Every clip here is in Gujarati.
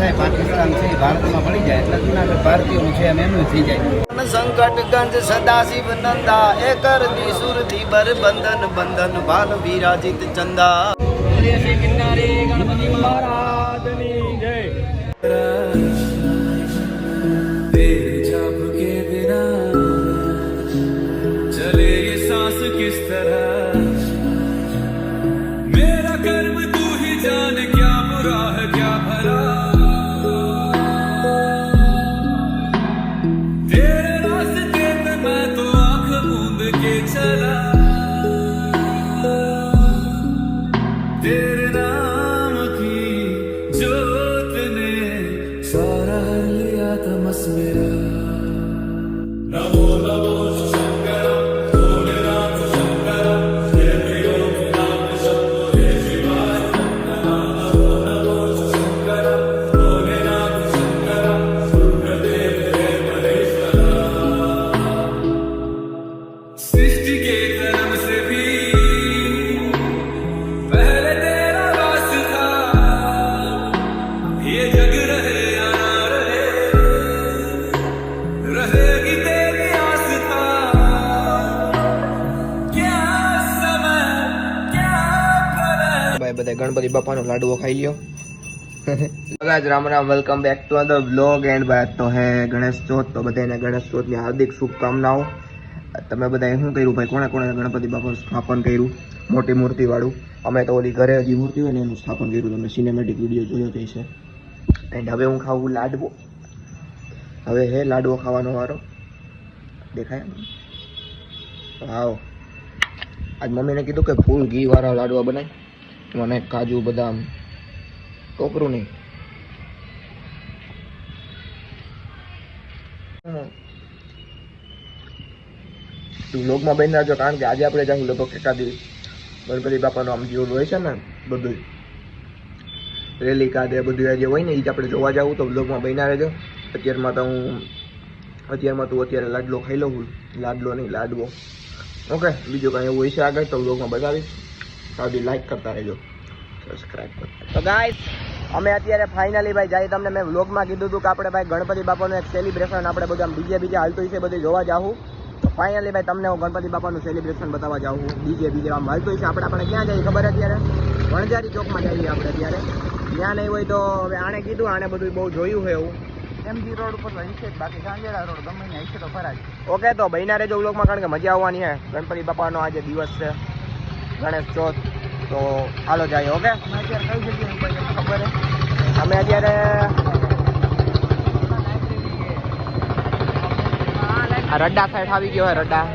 થાય પાકિસ્તાન છે એ ભારતમાં પડી જાય એટલે જુનાગઢ ભારતીયોનું છે એમ એમનું થઈ જાય સંકટ ગંજ સદાશિવ નંદા એ કર દી સુરતી બર બંધન બંધન ભાલ વિરાજિત ચંદા तेरे जाप के बिना चले ये सांस किस तरह मेरा कर्म तू ही जान क्या बुरा है બધા ગણપતિ બાપાનો લાડવો ખાઈ લ્યો. બગાજ Ram Ram welcome back to other blog and બાદ તો હે ગણેશ ચોથ, તો બધાને ગણેશ ચોથની હાર્દિક શુભકામનાઓ. તમે બધાએ શું કર્યું ભાઈ? કોણે કોણે ગણપતિ બાપાનું સ્થાપન કર્યું? મોટી મૂર્તિવાળું. અમે તો ઓલી ઘરે હજી મૂર્તિ હોય ને એનું સ્થાપન કર્યું તમે સિનેમેટિક વીડિયો જોયો જ હશે. એન્ડ હવે હું ખાવું લાડવો. હવે હે લાડવો ખાવાનો વારો. દેખાય આવો આજ મમ્મીને કીધું કે ફૂલ ઘી વાળા લાડવા બનાય. મને કાજુ, બદામ, કોકરું નહીં. તું લોગમાં બની રહેજો, કારણ કે આજે આપણે જાઉં લગભગ એકાદી ગણપતિ બાપાનું આમ જેવું હોય છે ને બધું રેલી કાઢે બધું જે હોય ને એ જ આપણે જોવા જાવું તો લોકમાં બની રહેજો. અત્યારમાં તો હું, અત્યારમાં તું અત્યારે લાડલો ખાઈ લઉં લાડલો નહીં, લાડવો. ઓકે, બીજું કાંઈ એવું હોય છે આગળ, તો લોકમાં બતાવીશ. સાદી લાઈક કરતા રહેજો. સબસ્ક્રાઇબ કરતા તો ગાઈસ અમે અત્યારે ફાઇનલી ભાઈ જાય તમને મેં વ્લોગમાં કીધું હતું કે આપણે ભાઈ ગણપતિ બાપાનું એક સેલિબ્રેશન આપણે બધા બીજે બીજે હાલતું છે બધું જોવા જાવું તો ફાઇનલી ભાઈ તમને હું ગણપતિ બાપાનું સેલિબ્રેશન બતાવવા જાઉં છું બીજે બીજે આમ હાલતું છે આપણે આપણે ક્યાં જઈએ ખબર અત્યારે? વણઝારી ચોકમાં જઈએ આપણે અત્યારે. ત્યાં નહીં હોય તો હવે આણે કીધું આણે બધું બહુ જોયું છે એવું. એમજી રોડ ઉપર હશે બાકી ગાંજેડા રોડ ગમે ને હશે તો ખરા જ ઓકે તો ભાઈના રેજો વ્લોગમાં કારણ કે મજા આવવાની છે ગણપતિ બાપાનો આજે દિવસ છે. ગણેશ ચોથ. તો હાલો જાય ઓકે અમે અત્યારે આ રડ્ડા સાઈડ આવી ગયો રડ્ડા.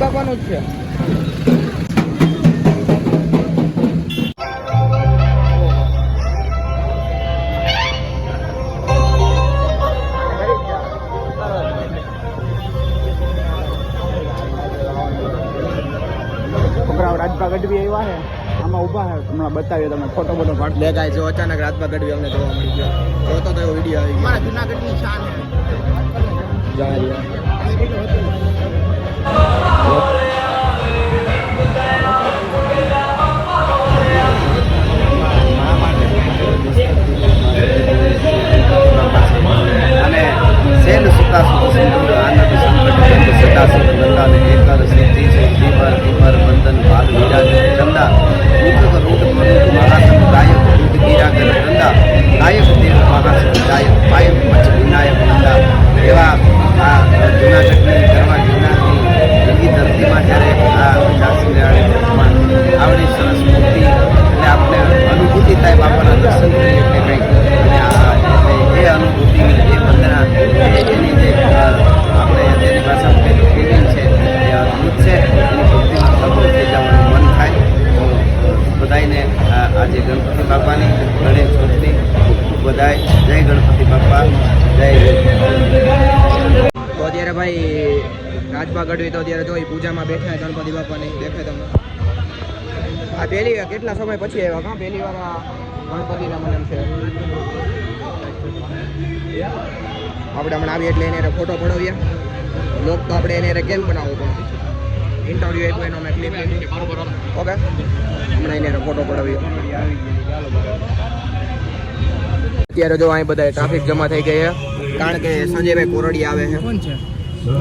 બાપાનું જ છે. હમણાં બતાવ્યો તમે ફોટો બોટો પાડ. લે ગાય જો અચાનક રાતમાં ગઢવી અમને જોવા મળી ગયો. જોતો તો એવો વીડિયો આવી ગયો. જુનાગઢની શાન જાણ્યા અને cara, luta da luta, uma raça mudar બાપાની ગણેશ છોડની ખૂબ બધાય જય ગણપતિ બાપા, જય તો અત્યારે ભાઈ રાજપા ગઢવી તો અત્યારે જોઈ પૂજામાં બેઠા ગણપતિ બાપાની. દેખાય તમને? આ પહેલી કેટલા સમય પછી આવ્યા? કાં પહેલી વાર આ ગણપતિના મને છે. આપણે હમણાં આવીએ એટલે એને ફોટો પડાવીએ. લોક તો આપણે એને કેમ બનાવવો પણ ઇન્ટરવ્યૂ આપ્યો એનો મેં ક્લિપ લીધી. ઓકે હમણાં એને ફોટો પડાવ્યો. અત્યારે જો અહીં બધા ટ્રાફિક જમા થઈ ગઈ છે. કારણ કે સંજયભાઈ કોરડી આવે છે. કોણ છે?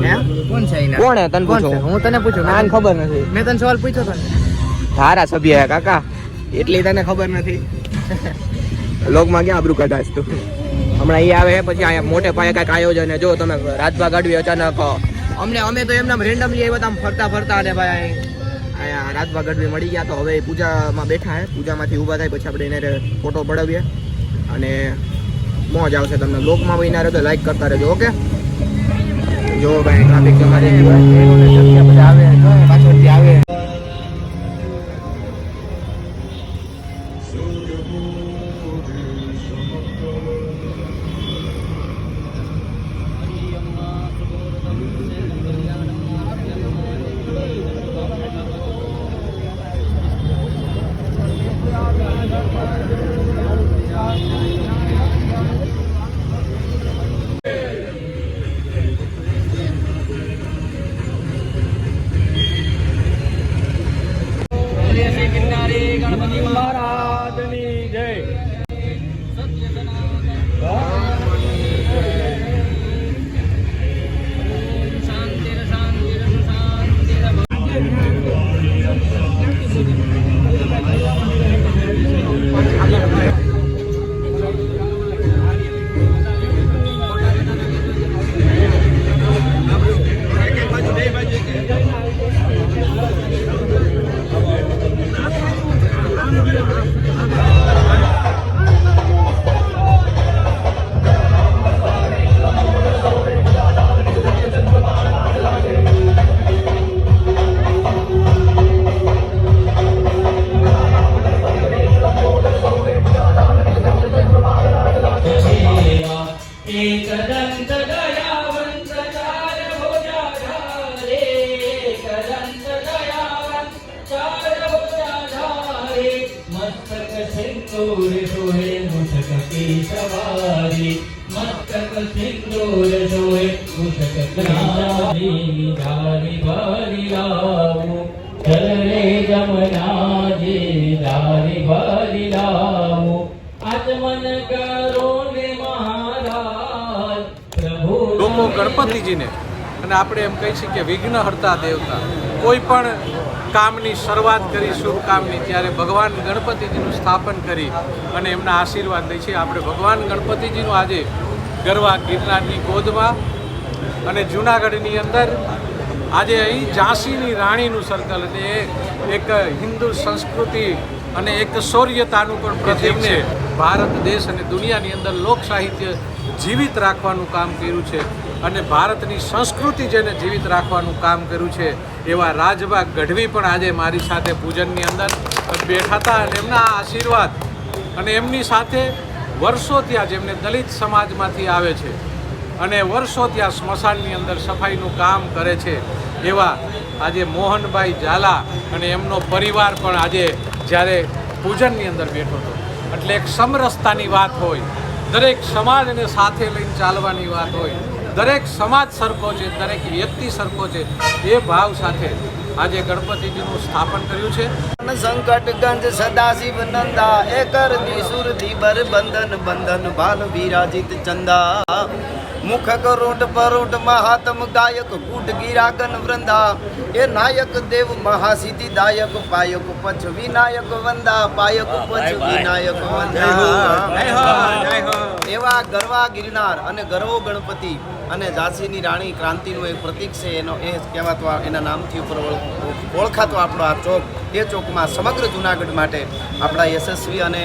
હે? કોણ છે કોણ તને પૂછો? હું તને પૂછું આને ખબર નથી. મેં તને સવાલ પૂછ્યો તને ધારા સભ્ય કાકા. એટલી તને ખબર નથી. લોકમાં ક્યાં આબરું કઢાશ તું? હમણાં એ આવે પછી અહીંયા મોટે પાયે કાંઈક આયોજન જો તમે રાજભા ગાડવી અચાનક અમને, અમે તો એમના રેન્ડમલી આવ્યા હતા ફરતા ફરતા અને ભાઈ અહીંયા રાજભા ગઢવી મળી ગયા. તો હવે પૂજામાં બેઠા છે પૂજામાંથી ઊભા થાય, પછી આપણે એને ફોટો પડાવીએ. અને મોજ આવશે તમને. બન્યા રહો તો લાઈક કરતા રહેજો ઓકે જો ભાઈ ટ્રાફિક. બધા આવે પાછળથી આવે ಸಿಂಧೂರ ಸೋರೆ ಮುಷಕ ಕೇಶವಾರಿ ಮಸ್ತಕ ಸಿಂಧೂರ ಸೋರೆ ಮುಷಕ ಕೇಶವಾರಿ ದಾರಿ ಬಾರಿ ಲಾವು ಚಲರೆ ಜಮನಾಜಿ ದಾರಿ ಬಾರಿ ಲಾವು ಆತ್ಮನ ಕರೋ ને મહારાજ પ્રભુ ગણપતિજીને અને આપણે એમ કહી શકીએ વિઘ્નહર્તા દેવતા કોઈ પણ કામની શરૂઆત કરી શુભ કામની ત્યારે ભગવાન ગણપતિજીનું સ્થાપન કરી અને એમના આશીર્વાદ લઈ છે. આપણે ભગવાન ગણપતિજીનું આજે ગરવા ગિરનારની ગોદમાં અને જૂનાગઢની અંદર આજે અહીં ઝાંસીની રાણીનું સર્કલ અને એ એક હિન્દુ સંસ્કૃતિ અને એક શૌર્યતાનું પણ પ્રતિક છે. ભારત દેશ અને દુનિયાની અંદર લોક સાહિત્ય જીવિત રાખવાનું કામ કર્યું છે અને ભારતની સંસ્કૃતિ જેને જીવિત રાખવાનું કામ કર્યું છે, એવા રાજભા ગઢવી પણ આજે મારી સાથે પૂજનની અંદર બેઠા હતા અને એમના આ આશીર્વાદ અને એમની સાથે વર્ષો ત્યાં જેમને દલિત સમાજમાંથી આવે છે અને વર્ષો ત્યાં સ્મશાનની અંદર સફાઈનું કામ કરે છે, એવા આજે મોહનભાઈ ઝાલા અને એમનો પરિવાર પણ આજે જ્યારે પૂજનની અંદર બેઠો હતો. એટલે એક સમરસતાની વાત હોય દરેક સમાજને સાથે લઈને ચાલવાની વાત હોય, દરેક સમાજ સરખો છે, દરેક વ્યક્તિ સરખો છે, એ ભાવ સાથે આજે ગણપતિજીનું સ્થાપન કર્યું છે. સંકટ ગંજ સદાશિવ નંદા એકર કર બર બંધન બંધન ભાલ વિરાજિત ચંદા. મુખ કરોટ પરોટ મહાતમ ગાયક કૂટ ગિરાગન વૃંદા. એ નાયક દેવ મહાસિદ્ધિ દાયક પાયક પછ વિનાયક વંદા પાયક પછ વિનાયક વંદા. એવા ગરવા ગિરનાર અને ગરવો ગણપતિ અને ઝાંસીની રાણી ક્રાંતિનું એક પ્રતીક છે એનો એ કહેવાતો એના નામથી ઉપર ઓળ- ઓળખાતો આપણો આ ચોક. એ ચોકમાં સમગ્ર જુનાગઢ માટે આપણા યશસ્વી અને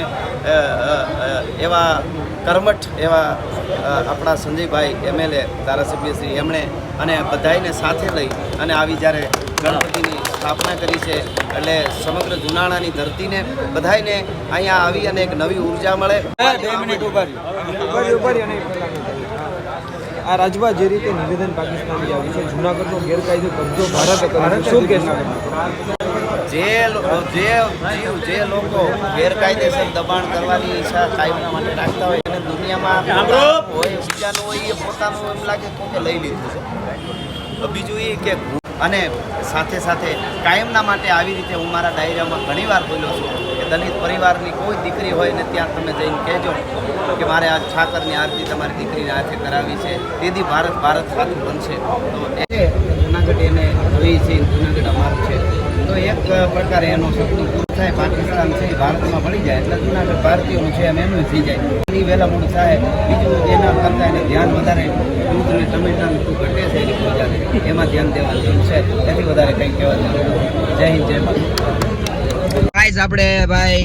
એવા કર્મઠ એવા આપણા સંજયભાઈ એમએલએ ધારાસભ્યશ્રી એમણે અને બધાને સાથે લઈ અને આવી જ્યારે ગણપતિની સ્થાપના કરી છે એટલે સમગ્ર જુનાળાની ધરતીને બધાને અહીંયા આવી અને એક નવી ઊર્જા મળે. આ રાજભા જે રીતે નિવેદન પાકિસ્તાન આવ્યું છે જુનાગઢનો ગેરકાયદે કબજો ભારતે કર્યો શું કહેશો? જે જે જીવ જે લોકો ગેરકાયદેસર દબાણ કરવાની ઈચ્છા કાયમના માટે રાખતા હોય એને દુનિયામાં હોય બીજાનું હોય એ પોતાનું એમ લાગે તો કે લઈ લીધું છે. બીજું એ કે અને સાથે સાથે કાયમના માટે આવી રીતે હું મારા ડાયરામાં ઘણીવાર બોલ્યો છું કે દલિત પરિવારની કોઈ દીકરી હોય ને ત્યાં તમે જઈને કહેજો કે મારે આ ઠાકરની આરતી તમારી દીકરીને હાથે કરાવી છે. તેથી ભારત ભારત સાચું બનશે. તો એ જુનાગઢ એને જોઈ છે જુનાગઢ અમારું છે. તો એક પ્રકારે એનો શબ્દ પૂરો થાય, પાકિસ્તાન છે ભારતમાં ભળી જાય, એટલે જૂનાગઢ ભારતીયો છે એમ એનું થઈ જાય. એ વહેલા મોડું થાય, બીજું એના કરતાં એને ધ્યાન વધારે દૂધ અને ટમેટાનું શું ઘટે છે એની પૂજા એમાં ધ્યાન દેવાનું જરૂર છે, એથી વધારે કંઈ કહેવાની જય હિન્દ, જય ભારત. આપણે ભાઈ,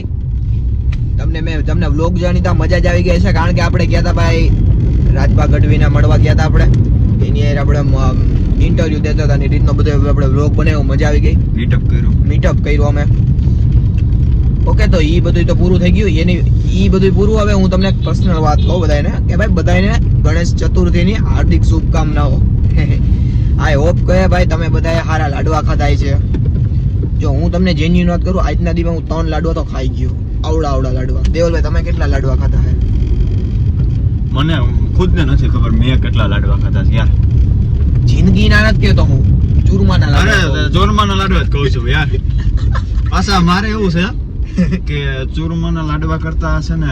તમને મેં, તમને વ્લોગ જાણીતા મજા જ આવી ગઈ છે કારણ કે આપણે ગયા હતા ભાઈ રાજભા ગઢવીને મળવા ગયા હતા આપણે. એની આપણે ઇન્ટરવ્યુ દેતા હતા અને રીતનો બધો આપણે વ્લોગ બનાવ્યો મજા આવી ગઈ. મીટઅપ કર્યું. મીટઅપ કર્યું અમે. ઓકે તો ઈ બધું તો પૂરું થઈ ગયું. એની ઈ બધું પૂરું. હવે હું તમને પર્સનલ વાત કહું બધાને કે ભાઈ બધાને ગણેશ ચતુર્થીની હાર્દિક શુભકામનાઓ. આઈ હોપ કે ભાઈ તમે બધાએ સારા લાડવા ખાધા છે. જો હું તમને જેન્યુન વાત કરું આજના દિવસે હું ત્રણ લાડવા તો ખાઈ ગયો. આવડા આવડા લાડવા. દેવલભાઈ તમે કેટલા લાડવા ખાધા હે મને ખુદને નથી ખબર મેં કેટલા લાડવા ખાધા છે યાર. જિંદગીના નથી કહેતો હું. ચૂરમાના અરે લાડવા કહું. ચોરમાના લાડવા જ કહું છું યાર. પાછા મારે એવું છે કે ચૂરમાના લાડવા કરતા છે ને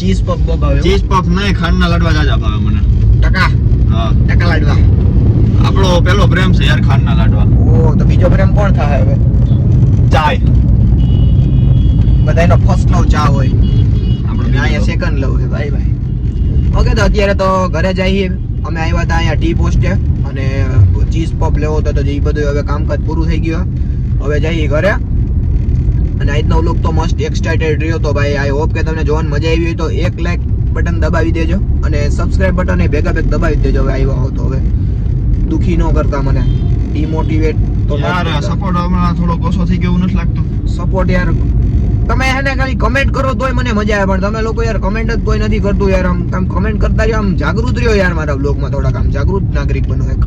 ચીઝ પફ બહુ ભાવે ચીઝ પફ નહીં ખાંડના લાડવા જાજા ભાવે મને. ટકા. હા. ટકા લાડવા. આપણો પેલો પ્રેમ છે યાર ખાંડના લાડવા. ઓ તો બીજો પ્રેમ કોણ થાય હવે? ચાય. બધાનો ફર્સ્ટ લવ ચા હોય. આપણે અહીંયા સેકન્ડ લવ છે. ભાઈ ભાઈ. ઓકે તો અત્યારે તો ઘરે જઈએ. અમે આવ્યા હતા અહીંયા ટી પોસ્ટે અને ચીઝ પોપ લેવો હતો તો એ બધું હવે કામકાજ પૂરું થઈ ગયું હવે જઈએ ઘરે. અને આજનો વ્લોગ તો મસ્ત એક્સાઇટેડ રહ્યો તો ભાઈ આઈ હોપ કે તમને જોવાની મજા આવી હોય તો એક લાઈક બટન દબાવી દેજો અને સબસ્ક્રાઇબ બટન એ ભેગા ભેગ દબાવી દેજો હવે આવ્યા હો તો હવે. દુખી ન કરતા મને. ડિમોટિવેટ તો યાર સપોર્ટ હમણાં થોડો ઓછો થઈ ગયો એવું નથી લાગતું. સપોર્ટ યાર તમે એને ખાલી કમેન્ટ કરો તોય મને મજા આવે પણ તમે લોકો યાર કમેન્ટ જ કોઈ નથી કરતું યાર. આમ આમ કમેન્ટ કરતા રહ્યો આમ જાગૃત રહ્યો યાર મારા બ્લોગમાં થોડાક. આમ જાગૃત નાગરિક બનો એક.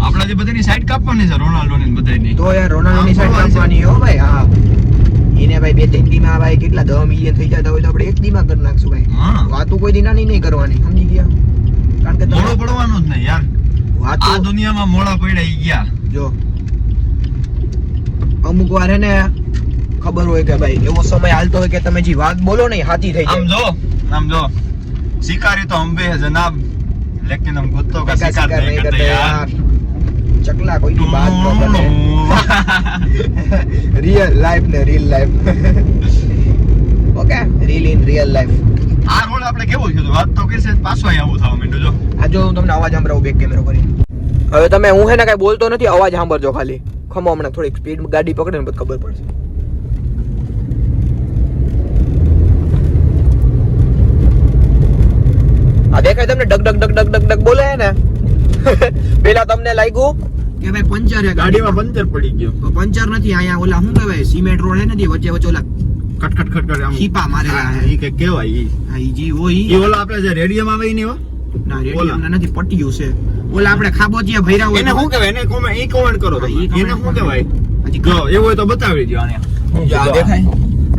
આપણા જે બધાની સાઈડ કાપવાની છે રોનાલ્ડો ની બધાની તો યાર રોનાલ્ડોની સાઈડ કાપવાની હો ભાઈ હા. એને ભાઈ બે ત્રણ દીમાં ભાઈ કેટલા દસ મિલિયન થઈ જતા હોય તો આપણે એક દીમાં કરી નાખશું ભાઈ. હા. વાતો કોઈ દી નાની નહીં કરવાની સમજી ગયા? કારણ કે મોડો પડવાનો જ નહીં યાર. આ દુનિયામાં મોડા પડ્યા ગયા. જો. અમુક વાર હે ને ખબર હોય કે ભાઈ એવો સમય હાલતો હોય કે તમે જે વાત બોલો ને હાથી થઈ જાય. સમજો સમજો શિકારી તો હમ જનાબ લેકિન હમ ખુદ તો શિકાર નહીં કરતે યાર. ચકલા કોઈ ની વાત ન બને. રિયલ લાઈફ ને reel life okay reel in real life આ રોલ આપણે કેવો છે વાત તો કરશે પાછો અહીં આવું થવા માંડ્યો જો. આ જો હું તમને અવાજ સાંભળાવું બેક કેમેરો કરી હવે તમે હું હે ને કઈ બોલતો નથી અવાજ સાંભળજો ખાલી. ખમો હમણાં થોડીક સ્પીડ ગાડી પકડે ને પછી ખબર પડશે. આ દેખાય તમને ડગ ડગ ડગ ડગ ડગ ડગ બોલે ને? પેલા તમને લાગ્યું કે ભાઈ પંચર છે ગાડીમાં પંચર પડી ગયો. પંચર નથી અહીંયા ઓલા શું કહેવાય સિમેન્ટ રોડ હે નથી વચ્ચે વચ્ચે ઓલા કટ કટ કટ કટ આમ. ખીપા મારેલા હે ઈ કે કેવાય ઈ. હા, ઈ જી હોય ઈ. ઓલા આપણે જે રેડિયમ આવે ઈ નહીં ના રેડિયમ ના નથી પટ્ટીયું છે. ઓલા આપણે ખાબોચિયા ભર્યા હોય એને શું કહેવાય? એને કોમેન્ટ ઈ કોમેન્ટ કરો એને શું કહેવાય? હજી કહો એવું હોય તો બતાવી દો આને. જો આ. દેખાય.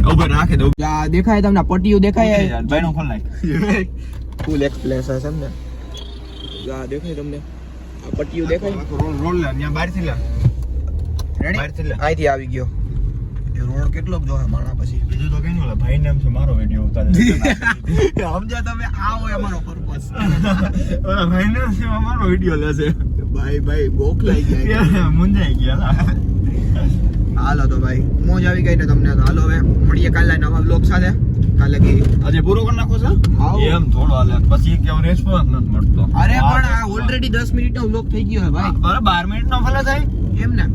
ઊભા રાખે દઉં જો આ દેખાય. તમને પટ્ટીયું દેખાય ભાઈ નો ફોન નાખ ફૂલ એક્સપ્લેસ છે સમજે આ દેખાય તમને. આ પટ્ટીયું દેખાય. રોલ રોલ લે ત્યાં બહારથી લે બહારથી લે. અહીંથી આવી ગયો. એ રોડ કેટલો જોહે માણા પછી. બીજું તો કઈ નહીં ભાઈ નામ છે મારો વિડિયો ઉતારે સમજ્યા તમે આ હોય અમારો પર્પસ ઓલા ભાઈ નામ છે મારો વિડિયો લેશે ભાઈ ભાઈ ગોખલાઈ ગયા મુંજાઈ ગયા હાલો તો ભાઈ મોજ આવી ગઈ ને તમને તો. હાલો હવે મળીએ કાલે નવા બ્લોગ સાથે. કાલે કે આજે પૂરો કરી નાખો. છે? એમ થોડો હાલે. પછી કેમ રિસ્પોન્સ નથી મળતો. અરે પણ આ ઓલરેડી દસ મિનિટ નો બ્લોગ થઈ ગયો છે ભાઈ. બરાબર બાર મિનિટ નો ભલે થાય. એમ ને?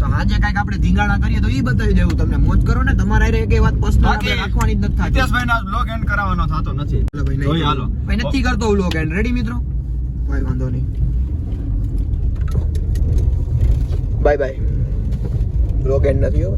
તો આજે કાંઈક આપણે ધીંગાણા કરીએ તો એ બતાવી દેવું તમને. મોજ કરો ને તમારે એકેય વાત પર્સનલ આપણે રાખવાની જ નથી થતી. હિતેશભાઈ ના બ્લોગ એન્ડ કરાવવાનો થતો નથી. એટલે ભાઈ નહીં હાલો. ભાઈ નથી કરતો બ્લોગ એન્ડ રેડી મિત્રો? ભાઈ વાંધો નહીં. બાય બાય બ્લોગ એન્ડ નથી હો.